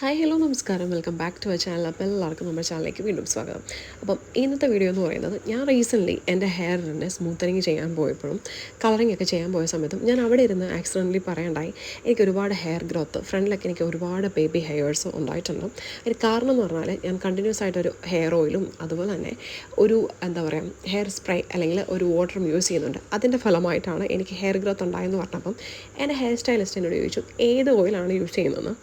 Hi hello നമസ്കാരം. Welcome back to our channel അപ്പോൾ എല്ലാവർക്കും നമ്മുടെ ചാനലിലേക്ക് വീണ്ടും സ്വാഗതം. അപ്പം ഇന്നത്തെ വീഡിയോ എന്ന് പറയുന്നത് ഞാൻ റീസെന്റ്ലി എന്റെ ഹെയറിനെ സ്മൂത്തനിങ് ചെയ്യാൻ പോയപ്പോഴും കളറിംഗ് ഒക്കെ ചെയ്യാൻ പോയ സമയത്തും ഞാൻ അവിടെ ഇരുന്ന് ആക്സിഡന്റലി പറയണ്ടായി. എനിക്ക് ഒരുപാട് ഹെയർ ഗ്രോത്ത് ഫ്രണ്ടിലൊക്കെ എനിക്ക് ഒരുപാട് ബേബി ഹെയർസ് ഉണ്ടായിട്ടുണ്ട്. അതിന് കാരണം എന്ന് പറഞ്ഞാൽ ഞാൻ കണ്ടിന്യൂസ് ആയിട്ട് ഒരു ഹെയർ ഓയിലും അതുപോലെ തന്നെ ഒരു എന്താ പറയുക ഹെയർ സ്പ്രേ അല്ലെങ്കിൽ ഒരു വാട്ടറും യൂസ് ചെയ്യുന്നുണ്ട്. അതിന്റെ ഫലമായിട്ടാണ് എനിക്ക് ഹെയർ ഗ്രോത്ത് ഉണ്ടായെന്ന് പറഞ്ഞപ്പം എന്റെ ഹെയർ സ്റ്റൈലിസ്റ്റ് എന്നോട് ചോദിച്ചു ഏത് ഓയിലാണ് യൂസ് ചെയ്യുന്നതെന്ന്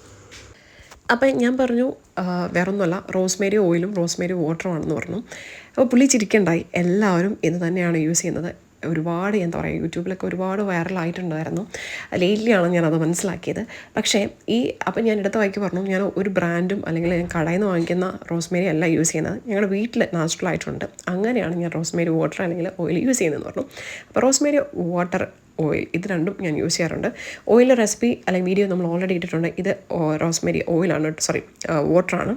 അപ്പം ഞാൻ പറഞ്ഞു "ആ, വേറൊന്നുമല്ല. റോസ്മേരി ഓയിലും റോസ്മേരി വാട്ടറുമാണെന്ന് പറഞ്ഞു. അപ്പോൾ പുള്ളി ചിരിക്കണ്ടായി. എല്ലാവരും ഇത് തന്നെയാണ് യൂസ് ചെയ്യുന്നത്. ഒരുപാട് എന്താ പറയുക യൂട്യൂബിലൊക്കെ ഒരുപാട് വൈറലായിട്ടുണ്ടായിരുന്നു. ലേറ്റ്ലിയാണ് ഞാനത് മനസ്സിലാക്കിയത്. പക്ഷേ ഈ അപ്പം ഞാൻ എടുത്ത വായിക്ക് പറഞ്ഞു ഞാൻ ഒരു ബ്രാൻഡും അല്ലെങ്കിൽ ഞാൻ കടയിൽ നിന്ന് വാങ്ങിക്കുന്ന റോസ്മേരി അല്ല യൂസ് ചെയ്യുന്നത്. ഞങ്ങളുടെ വീട്ടിൽ നാച്ചുറൽ ആയിട്ടുണ്ട് അങ്ങനെയാണ് ഞാൻ റോസ്മേരി വാട്ടർ അല്ലെങ്കിൽ ഓയിൽ യൂസ് ചെയ്യുന്നതെന്ന് പറഞ്ഞു. അപ്പോൾ റോസ്മേരി വാട്ടർ ഓയിൽ ഇത് രണ്ടും ഞാൻ യൂസ് ചെയ്യാറുണ്ട്. ഓയിൽ റെസിപ്പി അല്ലെങ്കിൽ വീഡിയോ നമ്മൾ ഓൾറെഡി ഇട്ടിട്ടുണ്ട്. ഇത് റോസ്മേരി ഓയിലാണ് സോറി വാട്ടറാണ്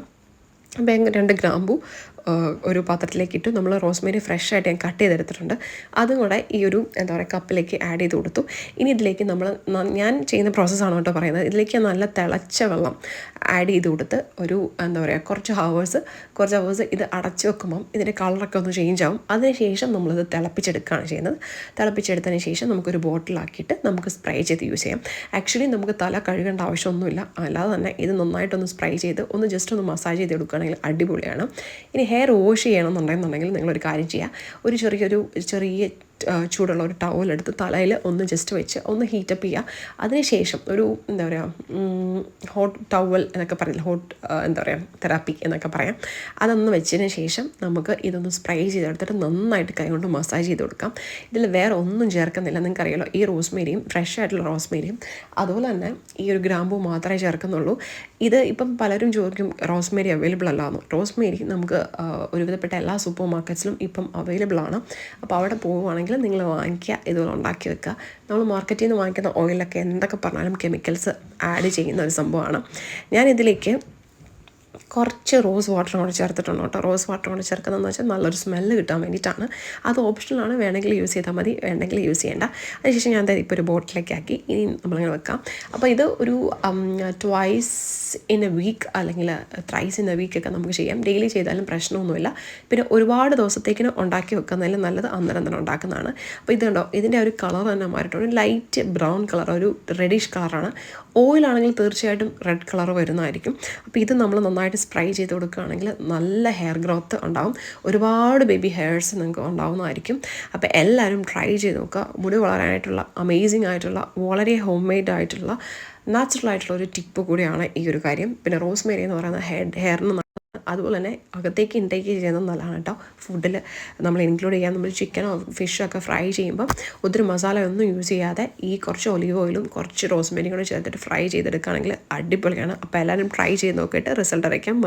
അപ്പം രണ്ട് ഗ്രാമ്പു ഒരു പാത്രത്തിലേക്ക് ഇട്ടു. നമ്മൾ റോസ്മേരി ഫ്രഷ് ആയിട്ട് ഞാൻ കട്ട് ചെയ്തെടുത്തിട്ടുണ്ട്. അതും കൂടെ ഈ ഒരു എന്താ പറയുക കപ്പിലേക്ക് ആഡ് ചെയ്ത് കൊടുത്തു. ഇനി ഇതിലേക്ക് നമ്മൾ ഞാൻ ചെയ്യുന്ന പ്രോസസ്സാണ് കേട്ടോ പറയുന്നത്. ഇതിലേക്ക് നല്ല തിളച്ച വെള്ളം ആഡ് ചെയ്ത് കൊടുത്ത് ഒരു എന്താ പറയുക കുറച്ച് ഹവേഴ്സ് കുറച്ച് ഹവേഴ്സ് ഇത് അടച്ച് വെക്കുമ്പം ഇതിന്റെ കളറൊക്കെ ഒന്ന് ചേഞ്ച് ആവും. അതിനുശേഷം നമ്മളിത് തിളപ്പിച്ചെടുക്കുകയാണ് ചെയ്യുന്നത്. തിളപ്പിച്ചെടുത്തതിന് ശേഷം നമുക്കൊരു ബോട്ടിലാക്കിയിട്ട് നമുക്ക് സ്പ്രേ ചെയ്ത് യൂസ് ചെയ്യാം. ആക്ച്വലി നമുക്ക് തല കഴുകേണ്ട ആവശ്യമൊന്നുമില്ല. അല്ലാതെ തന്നെ ഇത് നന്നായിട്ടൊന്ന് സ്പ്രേ ചെയ്ത് ഒന്ന് ജസ്റ്റ് ഒന്ന് മസാജ് ചെയ്ത് കൊടുക്കുകയാണെങ്കിൽ അടിപൊളിയാണ്. ഇനി ഹെയർ വാഷ് ചെയ്യണമെന്നുണ്ടെന്നുണ്ടെങ്കിൽ നിങ്ങളൊരു കാര്യം ചെയ്യുക. ഒരു ചെറിയൊരു ചെറിയ ചൂടുള്ള ഒരു ടവൽ എടുത്ത് തലയിൽ ഒന്ന് ജസ്റ്റ് വെച്ച് ഒന്ന് ഹീറ്റപ്പ് ചെയ്യുക അതിനുശേഷം ഒരു എന്താ പറയുക ഹോട്ട് ടവൽ എന്നൊക്കെ പറയില്ല ഹോട്ട് എന്താ പറയുക തെറാപ്പി എന്നൊക്കെ പറയാം. അതൊന്ന് വെച്ചതിന് ശേഷം നമുക്ക് ഇതൊന്ന് സ്പ്രേ ചെയ്തെടുത്തിട്ട് നന്നായിട്ട് കൈ കൊണ്ട് മസാജ് ചെയ്ത് കൊടുക്കാം. ഇതിൽ വേറെ ഒന്നും ചേർക്കുന്നില്ല. നിങ്ങൾക്കറിയാലോ ഈ റോസ്മേരിയും ഫ്രഷ് ആയിട്ടുള്ള റോസ്മേരിയും അതുപോലെ തന്നെ ഈ ഒരു ഗ്രാമ്പൂ മാത്രമേ ചേർക്കുന്നുള്ളൂ. ഇത് ഇപ്പം പലരും ചോദിക്കും റോസ്മേരി അവൈലബിൾ അല്ലാന്ന്? റോസ്മേരി നമുക്ക് ഒരുവിധപ്പെട്ട എല്ലാ സൂപ്പർ മാർക്കറ്റ്സിലും ഇപ്പം അവൈലബിൾ ആണ്. അപ്പോൾ അവിടെ പോവുകയാണെങ്കിൽ നിങ്ങൾ വാങ്ങിക്കുക ഇതുപോലെ ഉണ്ടാക്കി വെക്കുക. നമ്മൾ മാർക്കറ്റിൽ നിന്ന് വാങ്ങിക്കുന്ന ഓയിലൊക്കെ എന്തൊക്കെ പറഞ്ഞാലും കെമിക്കൽസ് ആഡ് ചെയ്യുന്ന ഒരു സംഭവമാണ്. ഞാനിതിലേക്ക് കുറച്ച് റോസ് വാട്ടർ കൂടെ ചേർത്തിട്ടുണ്ട് കേട്ടോ. റോസ് വാട്ടർ കൂടെ ചേർക്കുന്നതെന്ന് വെച്ചാൽ നല്ലൊരു സ്മെല്ല് കിട്ടാൻ വേണ്ടിയിട്ടാണ്. അത് ഓപ്ഷണലാണ് വേണമെങ്കിൽ യൂസ് ചെയ്താൽ മതി വേണമെങ്കിൽ യൂസ് ചെയ്യേണ്ട. അതിനുശേഷം ഞാൻ ഇപ്പോൾ ഒരു ബോട്ടിലേക്ക് ആക്കി. ഇനി നമ്മളിങ്ങനെ വെക്കാം. അപ്പോൾ ഇത് ഒരു ട്വൈസ് ഇൻ എ വീക്ക് അല്ലെങ്കിൽ ത്രൈസ് ഇൻ എ വീക്കൊക്കെ നമുക്ക് ചെയ്യാം. ഡെയിലി ചെയ്താലും പ്രശ്നമൊന്നുമില്ല. പിന്നെ ഒരുപാട് ദിവസത്തേക്കിന് ഉണ്ടാക്കി വെക്കുന്നതിലും നല്ലത് അന്നേരം തന്നെ ഉണ്ടാക്കുന്നതാണ്. അപ്പോൾ ഇത് കണ്ടോ? ഇതിന്റെ ഒരു കളർ തന്നെ മാറിയിട്ടുണ്ട്. ലൈറ്റ് ബ്രൗൺ കളർ ഒരു റെഡിഷ് കളറാണ് ഓയിലാണെങ്കിൽ തീർച്ചയായിട്ടും റെഡ് കളർ വരുന്നതായിരിക്കും. അപ്പോൾ ഇത് നമ്മൾ നന്നായിട്ട് സ്പ്രൈ ചെയ്ത് കൊടുക്കുകയാണെങ്കിൽ നല്ല ഹെയർ ഗ്രോത്ത് ഉണ്ടാവും. ഒരുപാട് ബേബി ഹെയർസ് നിങ്ങൾക്ക് ഉണ്ടാവുന്നതായിരിക്കും. അപ്പോൾ എല്ലാവരും ട്രൈ ചെയ്ത് നോക്കുക. മുടി വളരാനായിട്ടുള്ള അമേസിംഗ് ആയിട്ടുള്ള വളരെ ഹോം മെയ്ഡ് ആയിട്ടുള്ള നാച്ചുറൽ ആയിട്ടുള്ള ഒരു ടിപ്പ് കൂടിയാണ് ഈ ഒരു കാര്യം. പിന്നെ റോസ്മേരി എന്ന് പറയുന്ന ഹെയർ ഹെയറിന് അതുപോലെ തന്നെ അകത്തേക്ക് ഇൻടേക്ക് ചെയ്യുന്നത് നല്ലതാണ് കേട്ടോ. ഫുഡിൽ നമ്മൾ ഇൻക്ലൂഡ് ചെയ്യാൻ നമ്മൾ ചിക്കനോ ഫിഷോ ഒക്കെ ഫ്രൈ ചെയ്യുമ്പോൾ ഒത്തിരി മസാല ഒന്നും യൂസ് ചെയ്യാതെ ഈ കുറച്ച് ഒലിവ് ഓയിലും കുറച്ച് റോസ്മേരിയും കൂടെ ചേർത്തിട്ട് ഫ്രൈ ചെയ്തെടുക്കുകയാണെങ്കിൽ അടിപൊളിയാണ്. അപ്പോൾ എല്ലാവരും ട്രൈ ചെയ്ത് നോക്കിയിട്ട് റിസൾട്ട് അറിയിക്കാം